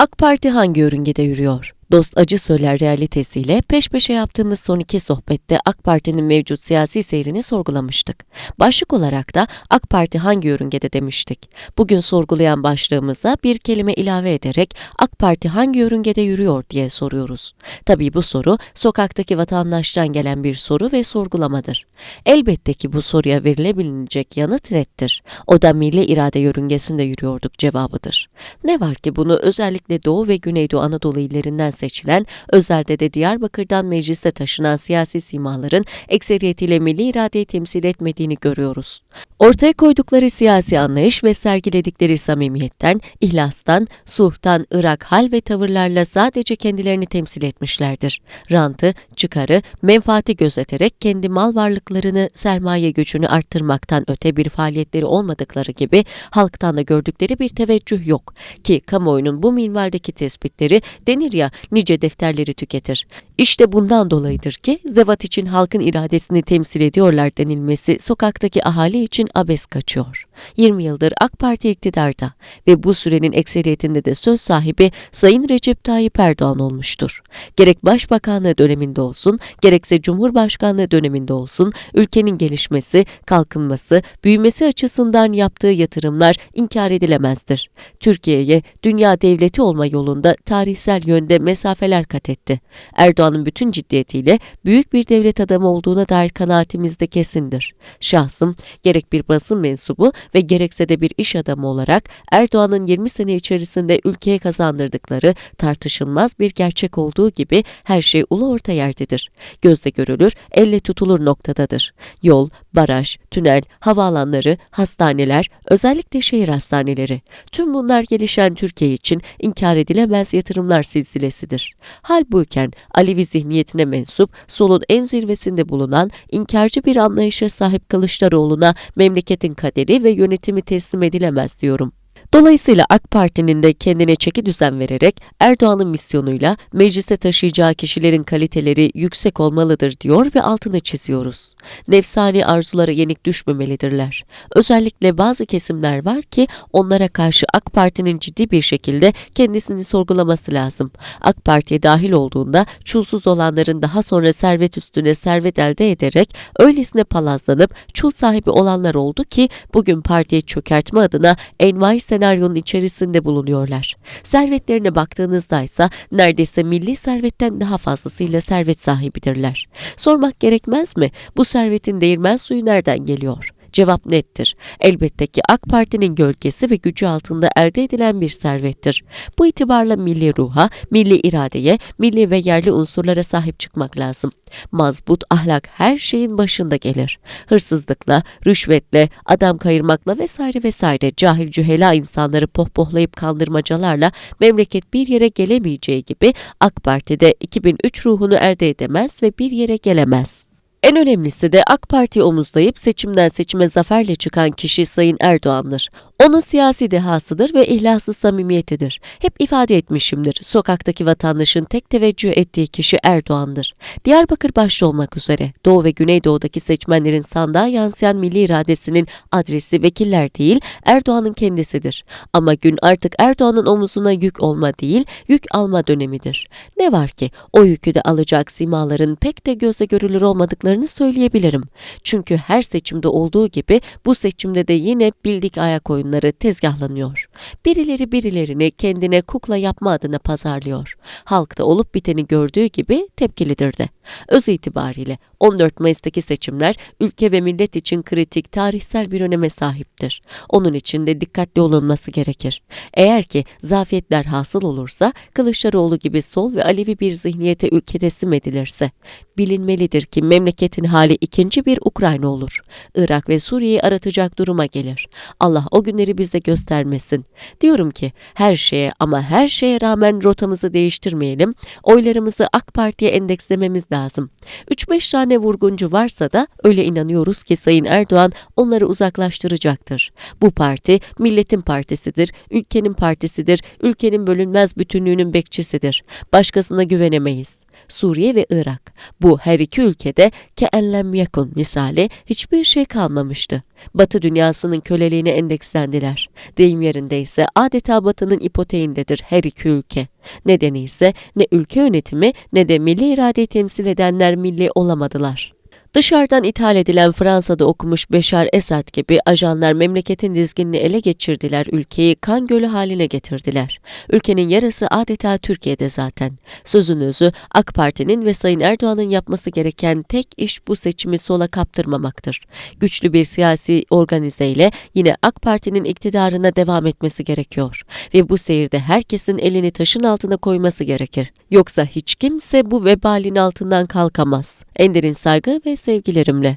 AK Parti hangi yörüngede yürüyor? Dost Acı Söyler realitesiyle peş peşe yaptığımız son iki sohbette AK Parti'nin mevcut siyasi seyrini sorgulamıştık. Başlık olarak da AK Parti hangi yörüngede demiştik. Bugün sorgulayan başlığımıza bir kelime ilave ederek AK Parti hangi yörüngede yürüyor diye soruyoruz. Tabii bu soru sokaktaki vatandaştan gelen bir soru ve sorgulamadır. Elbette ki bu soruya verilebilecek yanıt nettir. O da milli irade yörüngesinde yürüyorduk cevabıdır. Ne var ki bunu özellikle Doğu ve Güneydoğu Anadolu illerinden seçilen, özelde de Diyarbakır'dan meclise taşınan siyasi simaların ekseriyetiyle milli iradeyi temsil etmediğini görüyoruz. Ortaya koydukları siyasi anlayış ve sergiledikleri samimiyetten, ihlastan, suhtan, ırak, hal ve tavırlarla sadece kendilerini temsil etmişlerdir. Rantı, çıkarı, menfaati gözeterek kendi mal varlıklarını, sermaye gücünü arttırmaktan öte bir faaliyetleri olmadıkları gibi halktan da gördükleri bir teveccüh yok ki kamuoyunun bu minvaldeki tespitleri denir ya nice defterleri tüketir. İşte bundan dolayıdır ki zevat için halkın iradesini temsil ediyorlar denilmesi sokaktaki ahali için abes kaçıyor. 20 yıldır AK Parti iktidarda ve bu sürenin ekseriyetinde de söz sahibi Sayın Recep Tayyip Erdoğan olmuştur. Gerek Başbakanlığı döneminde olsun, gerekse Cumhurbaşkanlığı döneminde olsun, ülkenin gelişmesi, kalkınması, büyümesi açısından yaptığı yatırımlar inkar edilemezdir. Türkiye'ye dünya devleti olma yolunda tarihsel yönde mesafeler kat etti. Erdoğan'ın bütün ciddiyetiyle büyük bir devlet adamı olduğuna dair kanaatimiz de kesindir. Şahsım gerek bir basın mensubu ve gerekse de bir iş adamı olarak Erdoğan'ın 20 sene içerisinde ülkeye kazandırdıkları tartışılmaz bir gerçek olduğu gibi her şey ulu orta yerdedir. Gözle görülür, elle tutulur noktadadır. Yol, baraj, tünel, havaalanları, hastaneler, özellikle şehir hastaneleri. Tüm bunlar gelişen Türkiye için inkar edilemez yatırımlar silsilesidir. Hal buyken Alevi zihniyetine mensup, solun en zirvesinde bulunan inkarcı bir anlayışa sahip Kılıçdaroğlu'na memleketin kaderi ve yönetimi teslim edilemez diyorum. Dolayısıyla AK Parti'nin de kendine çeki düzen vererek Erdoğan'ın misyonuyla meclise taşıyacağı kişilerin kaliteleri yüksek olmalıdır diyor ve altını çiziyoruz. Nefsani arzulara yenik düşmemelidirler. Özellikle bazı kesimler var ki onlara karşı AK Parti'nin ciddi bir şekilde kendisini sorgulaması lazım. AK Parti'ye dahil olduğunda çulsuz olanların daha sonra servet üstüne servet elde ederek öylesine palazlanıp çul sahibi olanlar oldu ki bugün partiyi çökertme adına envai senaryonun içerisinde bulunuyorlar. Servetlerine baktığınızda ise neredeyse milli servetten daha fazlasıyla servet sahibidirler. Sormak gerekmez mi? Bu servetin değirmen suyu nereden geliyor? Cevap nettir. Elbette ki AK Parti'nin gölgesi ve gücü altında elde edilen bir servettir. Bu itibarla milli ruha, milli iradeye, milli ve yerli unsurlara sahip çıkmak lazım. Mazbut ahlak her şeyin başında gelir. Hırsızlıkla, rüşvetle, adam kayırmakla vesaire vesaire cahil cühela insanları pohpohlayıp kandırmacalarla memleket bir yere gelemeyeceği gibi AK Parti'de 2003 ruhunu elde edemez ve bir yere gelemez. En önemlisi de AK Parti omuzlayıp seçimden seçime zaferle çıkan kişi Sayın Erdoğan'dır. Onun siyasi dehasıdır ve ihlaslı samimiyetidir. Hep ifade etmişimdir. Sokaktaki vatandaşın tek teveccüh ettiği kişi Erdoğan'dır. Diyarbakır başta olmak üzere Doğu ve Güneydoğu'daki seçmenlerin sandığa yansıyan milli iradesinin adresi vekiller değil Erdoğan'ın kendisidir. Ama gün artık Erdoğan'ın omuzuna yük olma değil, yük alma dönemidir. Ne var ki o yükü de alacak simaların pek de göze görülür olmadıklarını söyleyebilirim. Çünkü her seçimde olduğu gibi bu seçimde de yine bildik ayak oyunu oyunları tezgahlanıyor. Birileri birilerini kendine kukla yapma adına pazarlıyor. Halk da olup biteni gördüğü gibi tepkilidir de. Öz itibariyle 14 Mayıs'taki seçimler ülke ve millet için kritik, tarihsel bir öneme sahiptir. Onun için de dikkatli olunması gerekir. Eğer ki zafiyetler hasıl olursa Kılıçdaroğlu gibi sol ve Alevi bir zihniyete ülke teslim edilirse bilinmelidir ki memleketin hali ikinci bir Ukrayna olur. Irak ve Suriye'yi aratacak duruma gelir. Allah o günleri bize göstermesin. Diyorum ki her şeye ama her şeye rağmen rotamızı değiştirmeyelim. Oylarımızı AK Parti'ye endekslememiz lazım. 3-5 tane vurguncu varsa da öyle inanıyoruz ki Sayın Erdoğan onları uzaklaştıracaktır. Bu parti milletin partisidir, ülkenin partisidir, ülkenin bölünmez bütünlüğünün bekçisidir. Başkasına güvenemeyiz. Suriye ve Irak. Bu her iki ülkede keellem yakun misali hiçbir şey kalmamıştı. Batı dünyasının köleliğine endekslendiler. Deyim yerinde ise adeta Batı'nın ipoteğindedir her iki ülke. Nedeni ise ne ülke yönetimi ne de milli iradeyi temsil edenler milli olamadılar. Dışarıdan ithal edilen Fransa'da okumuş Beşar Esad gibi ajanlar memleketin dizginini ele geçirdiler, ülkeyi kan gölü haline getirdiler. Ülkenin yarısı adeta Türkiye'de zaten. Sözün özü AK Parti'nin ve Sayın Erdoğan'ın yapması gereken tek iş bu seçimi sola kaptırmamaktır. Güçlü bir siyasi organizeyle yine AK Parti'nin iktidarına devam etmesi gerekiyor. Ve bu seyirde herkesin elini taşın altına koyması gerekir. Yoksa hiç kimse bu vebalin altından kalkamaz. En derin saygı ve sevgilerimle.